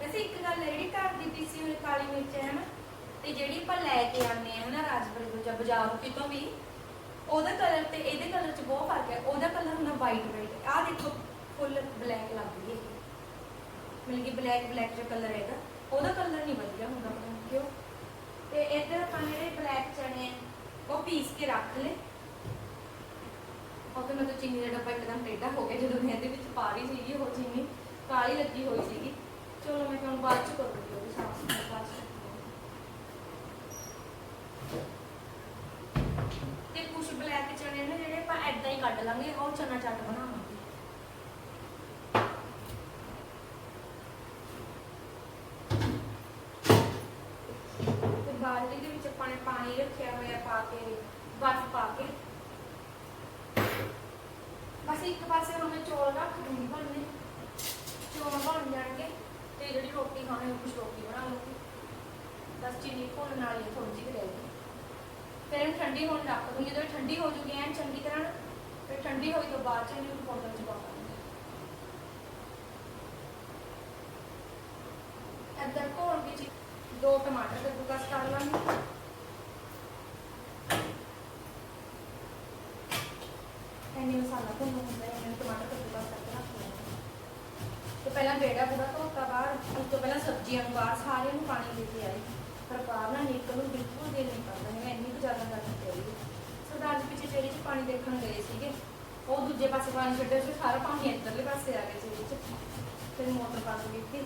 Speaker 1: ਵੈਸੇ ਇੱਕ ਗੱਲ ਹੈ, ਜਿਹੜੀ ਘਰ ਦੀ ਪੀਸੀ ਹੋਈ ਕਾਲੀ ਮਿਰਚ ਹੈ ਨਾ, ਤੇ ਜਿਹੜੀ ਆਪਾਂ ਲੈ ਕੇ ਆਉਂਦੇ ਆ ਨਾ ਰਾਜਪੁਰੇ ਤੋਂ ਬਾਜ਼ਾਰੋਂ ਕਿਤੋਂ ਵੀ, ਉਹਦਾ ਕਲਰ ਤੇ ਇਹਦੇ ਕਲਰ 'ਚ ਬਹੁਤ ਫ਼ਰਕ ਹੈ। ਉਹਦਾ ਕਲਰ ਹੁੰਦਾ ਵਾਈਟ ਵਾਈਟ ਆਹ ਦੇਖੋ ਫੁੱਲ ਬਲੈਕ ਲੱਗਦੀ ਹੈ। ਮਿਲ ਗਈ ਬਲੈਕ ਬਲੈਕ ਜਿਹਾ ਕਲਰ ਹੈਗਾ। ਉਹਦਾ ਕਲਰ ਨਹੀਂ ਵਧੀਆ ਹੁੰਦਾ ਪਤਾ ਨਹੀਂ ਕਿਉਂ। ਤੇ ਇੱਧਰ ਆਪਾਂ ਜਿਹੜੇ ਬਲੈਕ ਚਨੇ, ਉਹ ਪੀਸ ਕੇ ਰੱਖ ਲਏ। ਉਹ ਤੇ ਤਾਂ ਚੀਨੀ ਦਾ ਡੱਬਾ ਇੱਕਦਮ ਟੇਢਾ ਹੋ ਗਿਆ, ਜਦੋਂ ਮੈਂ ਇਹਦੇ ਵਿੱਚ ਪਾ ਰਹੀ ਸੀਗੀ ਉਹ ਚੀਨੀ, ਕਾਲੀ ਲੱਗੀ ਹੋਈ ਸੀਗੀ। ਚਲੋ ਮੈਂ ਤੁਹਾਨੂੰ ਬਾਅਦ ਚ ਕਰੂੰਗੀ, ਉਹ ਸਾਫ਼ ਸਫ਼ਾਈ ਬਾਅਦ ਚ ਤੇ ਕੁਝ ਬਲੈਕ ਚਣੇ ਨੇ ਜਿਹੜੇ ਆਪਾਂ ਐਦਾਂ ਹੀ ਕੱਢ ਲਾਂਗੇ, ਉਹ ਚਨਾ ਚੱਟ ਬਣਾ ਤੇ ਬਾਲਟੀ ਦੇ ਵਿੱਚ ਆਪਾਂ ਨੇ ਪਾਣੀ ਰੱਖਿਆ ਹੋਇਆ ਪਾ ਕੇ, ਬਰਫ਼ ਪਾ ਕੇ। ਬਸ ਇੱਕ ਪਾਸੇ ਹੁਣ ਮੈਂ ਚੌਲ ਰੱਖ ਦੂੰਗੀ ਬਣਨੇ ਚੌਲ ਬਣ ਜਾਣਗੇ ਤੇ ਜਿਹੜੀ ਰੋਟੀ ਖਾਣੀ ਉਹ ਕੁਛ ਰੋਟੀ ਬਣਾ ਲਵਾਂਗੀ ਬਸ ਚੀਨੀ ਭੁੰਨਣ ਵਾਲੀ ਥੋੜੀ ਜਿਹੀ ਰਹਿ ਫਿਰ ਇਹਨੂੰ ਠੰਡੀ ਹੋਣ ਰੱਖ ਦੂੰਗੀ। ਜਦੋਂ ਇਹ ਠੰਡੀ ਹੋ ਜੂਗੀ, ਐਨ ਚੰਗੀ ਤਰ੍ਹਾਂ ਫਿਰ ਠੰਡੀ ਹੋਈ ਤੋਂ ਬਾਅਦ ਚ ਇਹਨੂੰ ਪਾਊਡਰ ਚ ਪਾ ਦਾਂਗੇ। ਇੱਧਰ ਘੋਲ ਕੇ ਦੋ ਟਮਾਟਰ ਕੱਦੂਕਸ ਕਰ ਲਾਂਗੇ। ਐਨੀ ਮਸਾਲਾ ਭੁੰਨ ਹੁੰਦਾ ਹੈ ਇਹਨਾਂ ਟਮਾਟਰ ਕੱਦੂਕਸ ਕਰਕੇ ਰੱਖ ਲੈਣਾ ਤੇ ਪਹਿਲਾਂ ਬੇੜਾ ਪੂਰਾ ਧੋਤਾ ਬਾਹਰ, ਉਸ ਤੋਂ ਪਹਿਲਾਂ ਸਬਜ਼ੀਆਂ ਨੂੰ ਬਾਹਰ ਸਾਰਿਆਂ ਨੂੰ ਪਾਣੀ ਦੇ ਕੇ ਆਈ ਪਰ ਬਾਹਰ ਨਾ ਨਿਕਲ ਬਿਲਕੁਲ ਦਿਲ ਨਹੀਂ ਕਰਦਾ ਮੈਂ ਇੰਨੀ ਕੁ ਜ਼ਿਆਦਾ ਗਰਮੀ ਪੈ ਰਹੀ ਹੈ ਸਰਦਾਰ ਜੀ ਪਿੱਛੇ ਚੇਰੀ 'ਚ ਪਾਣੀ ਦੇਖਣ ਗਏ ਸੀਗੇ। ਉਹ ਦੂਜੇ ਪਾਸੇ ਪਾਣੀ ਛੱਡਿਆ ਸੀ ਸਾਰਾ ਪਾਣੀ ਇੱਧਰਲੇ ਪਾਸੇ ਆ ਗਿਆ ਸੀ ਵਿੱਚ ਫਿਰ ਮੋਟਰ ਬੰਦ ਕੀਤੀ।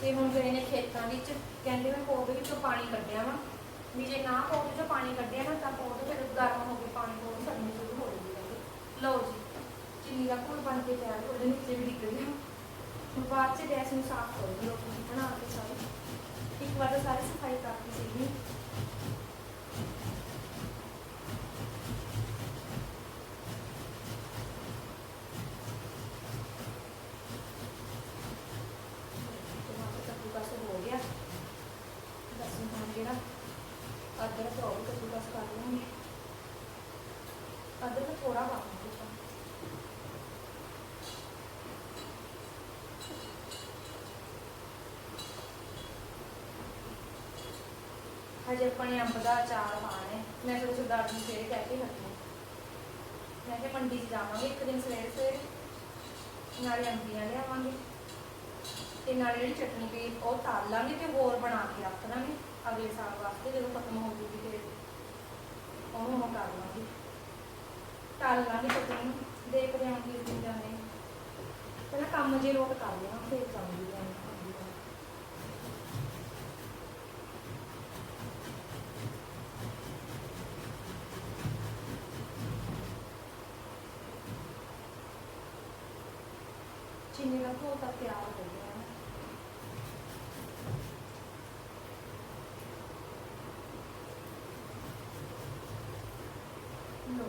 Speaker 1: ਤੇ ਹੁਣ ਗਏ ਨੇ ਖੇਤਾਂ ਵਿੱਚ। ਕਹਿੰਦੇ ਮੈਂ ਕੋਡ ਵਿੱਚੋਂ ਪਾਣੀ ਕੱਢਿਆ ਵਾ। ਵੀ ਜੇ ਨਾ ਕੋਡ ਵਿੱਚੋਂ ਪਾਣੀ ਕੱਢਿਆ ਨਾ, ਤਾਂ ਕੋਡ ਫਿਰ ਗਰਮ ਹੋ ਕੇ ਪਾਣੀ ਕੋਡ ਛੱਡਣੀ ਲਓ ਜੀ ਚੀਨੀ ਦਾ ਘੋਲ ਬਣ ਕੇ ਤਿਆਰ ਉਹਦੇ ਨੀਚੇ ਵੀ ਡਿੱਗ ਗਿਆ। ਹੁਣ ਬਾਅਦ ਚ ਗੈਸ ਨੂੰ ਸਾਫ਼ ਕਰੋ ਜੀ ਬਣਾ ਕੇ ਸਾਰੇ। ਇੱਕ ਵਾਰ ਤਾਂ ਸਾਰੀ ਸਫ਼ਾਈ ਕਰਤੀ ਸੀਗੀ ਟਮਾਟਰ ਕੱਦੂ ਕਸ ਹੋ ਗਿਆ ਬਸ ਹੁਣ ਜਿਹੜਾ ਅਦਰਕ ਉਹ ਵੀ ਕੱਦੂ ਕਸ ਕਰ ਲਵਾਂਗੇ ਅਦਰਕ ਥੋੜਾ ਪਾਵਾਂਗੇ ਵਿੱਚ ਹਜੇ ਆਪਾਂ ਨੇ ਅੰਬ ਦਾ ਅਚਾਰ ਪਾਣਾ ਹੈ ਮੈਂ ਫਿਰ ਸਰਦਾਰ ਜੀ ਸਵੇਰੇ ਕਹਿ ਕੇ ਹਟੀ। ਮੈਂ ਕਿਹਾ, ਮੰਡੀ 'ਚ ਜਾਵਾਂਗੇ ਇੱਕ ਦਿਨ ਸਵੇਰੇ ਸਵੇਰੇ। ਨਾਲੇ ਅੰਬੀਆਂ ਲਿਆਵਾਂਗੇ। ਤੇ ਨਾਲੇ ਜਿਹੜੀ ਚਟਨੀ ਪਈ, ਉਹ ਤਾਲ ਲਾਂਗੇ ਤੇ ਹੋਰ ਬਣਾ ਕੇ ਰੱਖ ਦਾਂਗੇ। ਅਗਲੇ ਸਾਲ ਵਾਸਤੇ ਜਦੋਂ ਖਤਮ ਹੋ ਜੂਗੀ ਤੇ ਉਹਨੂੰ ਉਹ ਕਰ ਲਾਂਗੇ। ਤਾਲ ਲਾਂਗੇ ਚਟਨੀ। ਨੂੰ ਦੇਖਦੇ ਹਾਂ ਕੀ ਜਾਂਦੇ ਪਹਿਲਾਂ ਕੰਮ ਜੇ ਲੋਟ ਕਰ ਲਿਆ ਫਿਰ ਜਾਵਾਂਗੇ ਲੈਣ ਅੰਬੀ ਦਾ। ਚੀਨੀ ਦਾ ਘੋਲ ਤਾਂ ਤਿਆਰ ਹੋ ਗਿਆ ਹੈ ਲੋ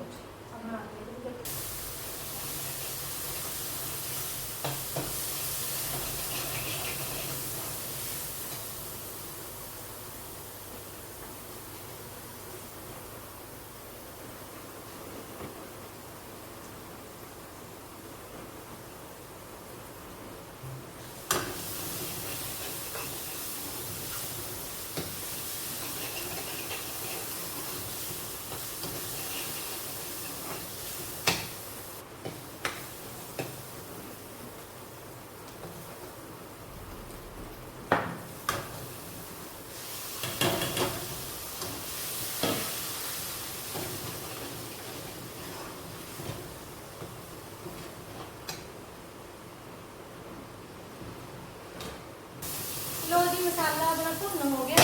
Speaker 1: ਮਸਾਲਾ ਆਪਣਾ ਭੁੰਨ ਹੋ ਗਿਆ।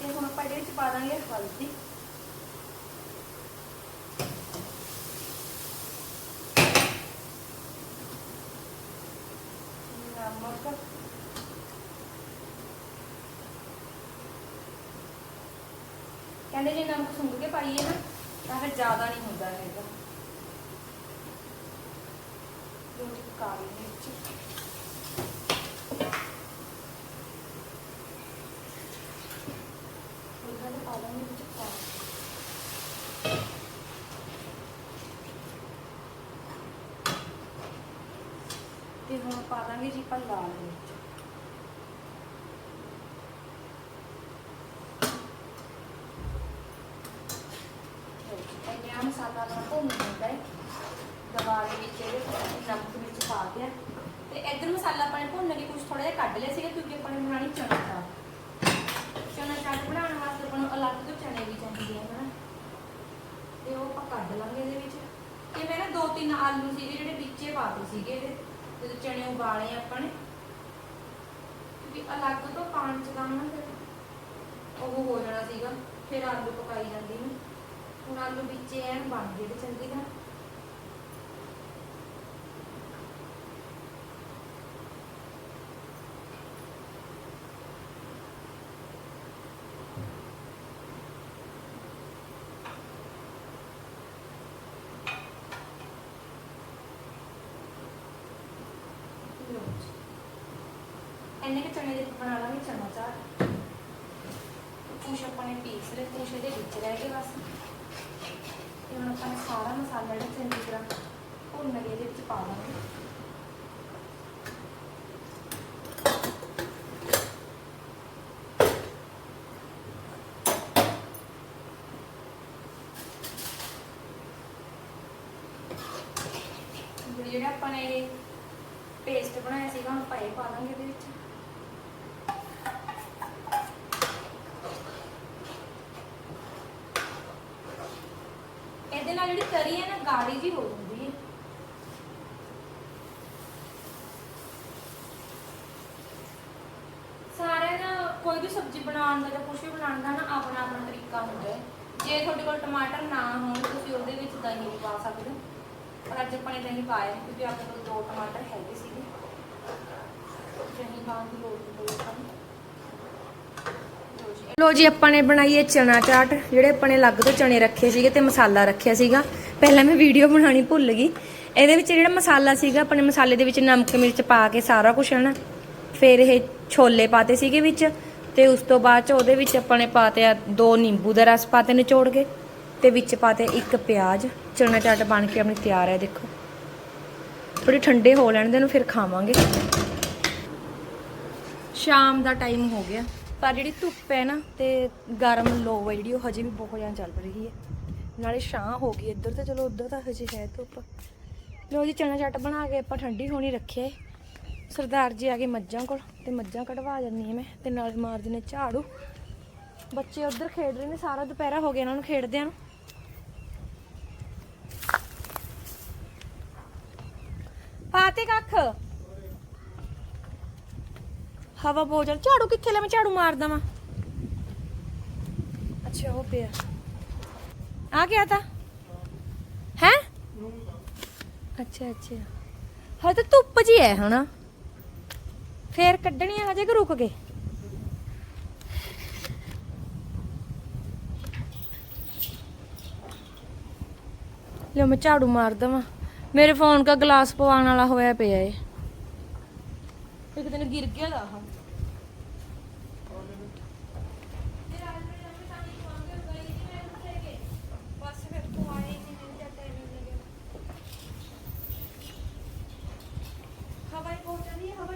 Speaker 1: ਤੇ ਹੁਣ ਆਪਾਂ ਇਹਦੇ ਵਿੱਚ ਪਾ ਦਾਂਗੇ ਹਲਦੀ। ਨਮਕ। ਕਹਿੰਦੇ ਜੇ ਨਮਕ ਸੁੰਘ ਕੇ ਪਾਈਏ ਨਾ, ਤਾਂ ਫਿਰ ਜ਼ਿਆਦਾ ਨਹੀਂ ਹੁੰਦਾ ਹੈਗਾ। ਲੋ ਕਾਲੀ ਮਿਰਚ ਉਹਨਾਂ ਦੇ ਪਾਲਾਂ ਦੇ ਵਿੱਚ ਪਾ ਤੇ ਹੁਣ ਜੀ ਆਪਾਂ ਲਾਲ ਮਿਰਚ। ਇੰਨਾ ਮਸਾਲਾ ਨਾਲ ਭੁੰਨ ਜਾਂਦਾ ਹੈ। ਦਵਾਰੇ ਵਿੱਚ ਇਹਦੇ ਨਮਕ ਵਿੱਚ ਪਾ ਦਿਆ ਤੇ ਇੱਧਰ ਮਸਾਲਾ ਆਪਾਂ ਨੇ ਭੁੰਨ ਕੇ ਕੁਝ ਥੋੜਾ ਜਿਹਾ ਕੱਢ ਲਿਆ ਸੀਗਾ ਕਿਉਂਕਿ ਆਪਾਂ ਨੇ ਬਣਾਣੀ ਚਨਾ ਚਾਟ। ਚਨਾ ਚਾਟ ਬਣਾਉਣ ਵਾਸਤੇ ਆਪਾਂ ਨੂੰ ਅਲੱਗ ਤੋਂ ਚਨੇ ਵੀ ਚਾਹੀਦੇ ਆ, ਹਨਾ। ਤੇ ਉਹ ਆਪਾਂ ਕੱਢ ਲਾਂਗੇ ਇਹਦੇ ਵਿੱਚ। ਤੇ ਮੈਂ ਨਾ ਦੋ ਤਿੰਨ ਆਲੂ ਸੀਗੇ ਜਿਹੜੇ ਵਿੱਚੇ ਪਾਤੇ ਸੀਗੇ ਇਹਦੇ। ਜਦੋਂ ਚਣੇ ਉਬਾਲੇ ਆਪਾਂ ਨੇ, ਕਿਉਂਕਿ ਅਲੱਗ ਤੋਂ ਪਾਣ ਚ ਕੰਮ ਫਿਰ। ਉਹ ਹੋ ਜਾਣਾ ਸੀਗਾ, ਫਿਰ ਆਲੂ ਪਕਾਈ ਜਾਂਦੀ ਨੇ। ਹੁਣ ਆਲੂ ਵਿੱਚ ਐਨ ਬਣ ਗਏ ਚੰਗੀ ਤਰ੍ਹਾਂ ਲਓ ਜੀ। ਇੰਨੇ ਕੁ ਚਣੇ ਦੇ ਬਣਾ ਲਾਂਗੇ ਚਨਾ ਚਾਹ। ਕੁਛ ਆਪਾਂ ਨੇ ਪੀਸ ਲਏ, ਕੁਛ ਇਹਦੇ ਵਿੱਚ ਰਹਿ ਗਏ ਬਸ। ਤੇ ਹੁਣ ਆਪਾਂ ਨੇ ਸਾਰਾ ਮਸਾਲਾ ਜਿਹੜਾ ਚੰਗੀ ਤਰ੍ਹਾਂ ਭੁੰਨ ਕੇ ਇਹਦੇ ਵਿੱਚ ਪਾ ਲਾਂਗੇ। ਜਿਹੜਾ ਆਪਾਂ ਨੇ ਪੇਸਟ ਬਣਾਇਆ ਸੀਗਾ, ਹੁਣ ਪਾਏ ਪਾ ਦਾਂਗੇ ਇਹਦੇ ਵਿੱਚ ਇਹਦੇ ਨਾਲ ਜਿਹੜੀ ਤਰੀ ਜੀ ਹੋ ਜਾਂਦੀ ਹੈ। ਸਾਰਿਆਂ ਦਾ ਕੋਈ ਵੀ ਸਬਜ਼ੀ ਬਣਾਉਣ ਦਾ ਜਾਂ ਕੁਝ ਵੀ ਬਣਾਉਣ ਦਾ ਨਾ ਆਪਣਾ ਆਪਣਾ ਤਰੀਕਾ ਹੁੰਦਾ ਹੈ। ਜੇ ਤੁਹਾਡੇ ਕੋਲ ਟਮਾਟਰ ਨਾ ਹੋਣ, ਤੁਸੀਂ ਉਹਦੇ ਵਿੱਚ ਦਹੀਂ ਵੀ ਪਾ ਸਕਦੇ ਹੋ। ਪਰ ਅੱਜ ਆਪਾਂ ਨੇ ਦਹੀਂ ਪਾਇਆ ਨਹੀਂ, ਕਿਉਂਕਿ ਆਪਣੇ ਕੋਲ ਦੋ ਟਮਾਟਰ ਹੈਗੇ ਸੀਗੇ। ਦਹੀਂ ਪਾਉਣ ਦੀ ਲੋੜ ਨਹੀਂ ਪਈ ਲੋ ਜੀ ਆਪਾਂ ਨੇ ਬਣਾਈ ਹੈ ਚਨਾ ਚਾਟ। ਜਿਹੜੇ ਆਪਾਂ ਨੇ ਅਲੱਗ ਤੋਂ ਚਨੇ ਰੱਖੇ ਸੀਗੇ ਤੇ ਮਸਾਲਾ ਰੱਖਿਆ ਸੀਗਾ। ਪਹਿਲਾਂ ਮੈਂ ਵੀਡੀਓ ਬਣਾਉਣੀ ਭੁੱਲ ਗਈ। ਇਹਦੇ ਵਿੱਚ ਜਿਹੜਾ ਮਸਾਲਾ ਸੀਗਾ, ਆਪਣੇ ਮਸਾਲੇ ਦੇ ਵਿੱਚ ਨਮਕ, ਮਿਰਚ ਪਾ ਕੇ ਸਾਰਾ ਕੁਝ ਹਨਾ? ਫਿਰ ਇਹ ਛੋਲੇ ਪਾਤੇ ਸੀਗੇ ਵਿੱਚ ਤੇ ਉਸ ਤੋਂ ਬਾਅਦ ਚ ਉਹਦੇ ਵਿੱਚ ਆਪਾਂ ਨੇ ਪਾਤੇ ਆ ਦੋ ਨਿੰਬੂ ਦਾ ਰਸ ਪਾਤੇ ਨਿਚੋੜ ਕੇ ਤੇ ਵਿੱਚ ਪਾਤੇ ਇੱਕ ਪਿਆਜ਼। ਚਨਾ ਚਾਟ ਬਣ ਕੇ ਆਪਣੀ ਤਿਆਰ ਹੈ, ਦੇਖੋ। ਥੋੜੀ ਠੰਡੇ ਹੋ ਲੈਣ ਦੇ ਇਹਨੂੰ ਫਿਰ ਖਾਵਾਂਗੇ। ਸ਼ਾਮ ਦਾ ਟਾਈਮ ਹੋ ਗਿਆ। ਪਰ ਜਿਹੜੀ ਧੁੱਪ ਹੈ ਨਾ ਤੇ ਗਰਮ ਲੋ ਹੈ ਜਿਹੜੀ, ਉਹ ਹਜੇ ਵੀ ਬਹੁਤ ਜ਼ਿਆਦਾ ਚੱਲ ਰਹੀ ਹੈ। ਨਾਲੇ ਛਾਂ ਹੋ ਗਈ ਇੱਧਰ ਤਾਂ, ਚਲੋ ਉੱਧਰ ਤਾਂ ਹਜੇ ਹੈ ਧੁੱਪ। ਲੋ ਜੀ, ਚਨਾ ਚੱਟ ਬਣਾ ਕੇ ਆਪਾਂ ਠੰਡੀ ਹੋਣੀ ਰੱਖਿਆ ਸਰਦਾਰ ਜੀ ਆ ਗਏ ਮੱਝਾਂ ਕੋਲ ਤੇ ਮੱਝਾਂ ਕਢਵਾ ਜਾਂਦੀ ਹਾਂ ਮੈਂ ਤੇ ਨਾਲ ਮਾਰ ਦਿੰਨੇ ਝਾੜੂ। ਬੱਚੇ ਉੱਧਰ ਖੇਡ ਰਹੇ ਨੇ, ਸਾਰਾ ਦੁਪਹਿਰਾ ਹੋ ਗਿਆ ਇਹਨਾਂ ਨੂੰ ਖੇਡਦਿਆਂ ਨੂੰ। ਪਾਤੇ ਕੱਖ। ਹਵਾ ਬਹੁਤ ਝਾੜੂ ਕਿੱਥੇ ਲੈ, ਮੈਂ ਝਾੜੂ ਮਾਰਦਾ ਵਾਂ ਅੱਛਾ, ਉਹ ਪਿਆ। ਆ ਗਿਆ ਤਾਂ ਹੈ ਅੱਛਾ ਅੱਛਾ ਹਾਂ ਤਾਂ ਧੁੱਪ ਜੀ ਹੈ ਹਨਾ ਫੇਰ ਕੱਢਣੀ ਹੈ ਹਜੇ ਕਿ ਰੁਕ ਗਏ ਲੈ ਮੈਂ ਝਾੜੂ ਮਾਰ ਦਵਾਂ ਮੇਰੇ ਫੋਨ ਦਾ ਗਲਾਸ ਪਵਾਉਣ ਵਾਲਾ ਹੋਇਆ ਪਿਆ ਏ ਇੱਕ ਦਿਨ ਗਿਰ ਗਿਆ ਦਾ ਆਹ ਬਸ ਫਿਰ ਤੂੰ ਆਏ ਨਹੀਂ ਮਿਲ ਜਾਂਦਾ ਨਹੀਂ ਹਵਾ ਹੀ ਬਹੁਤ ਜਾਂਦੀ ਹੈ ਹਵਾ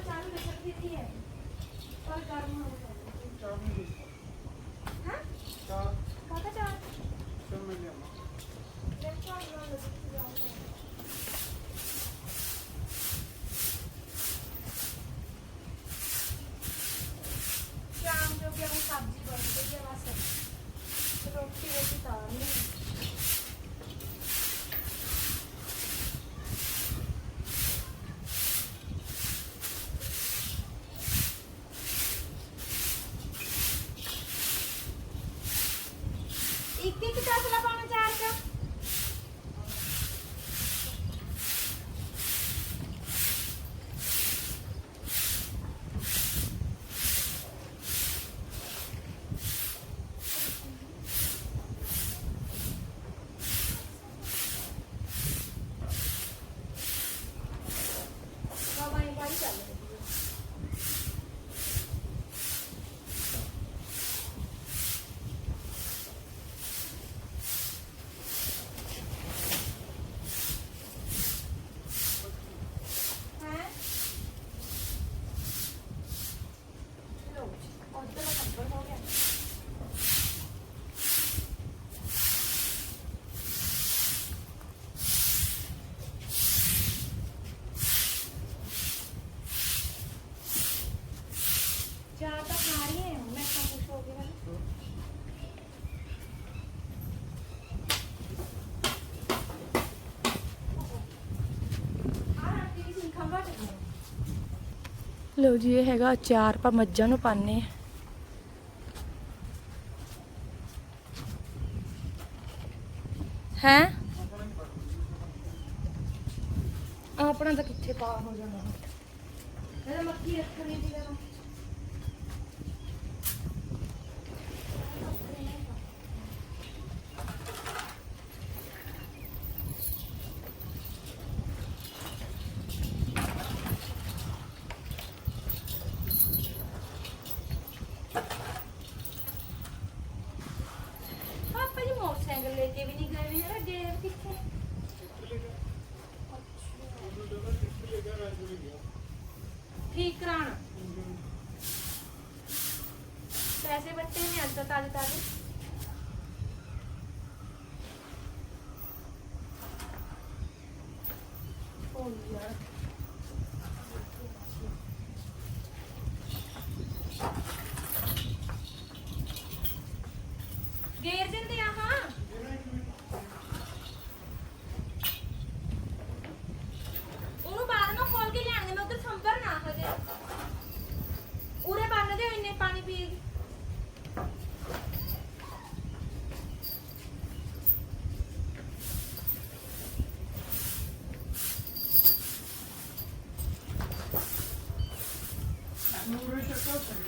Speaker 1: ਚਾਲੂ ਲਓ ਜੀ ਇਹ ਹੈਗਾ ਅਚਾਰ ਆਪਾਂ ਮੱਝਾਂ ਨੂੰ ਪਾਣੇ ਆ Ну, вроде как-то.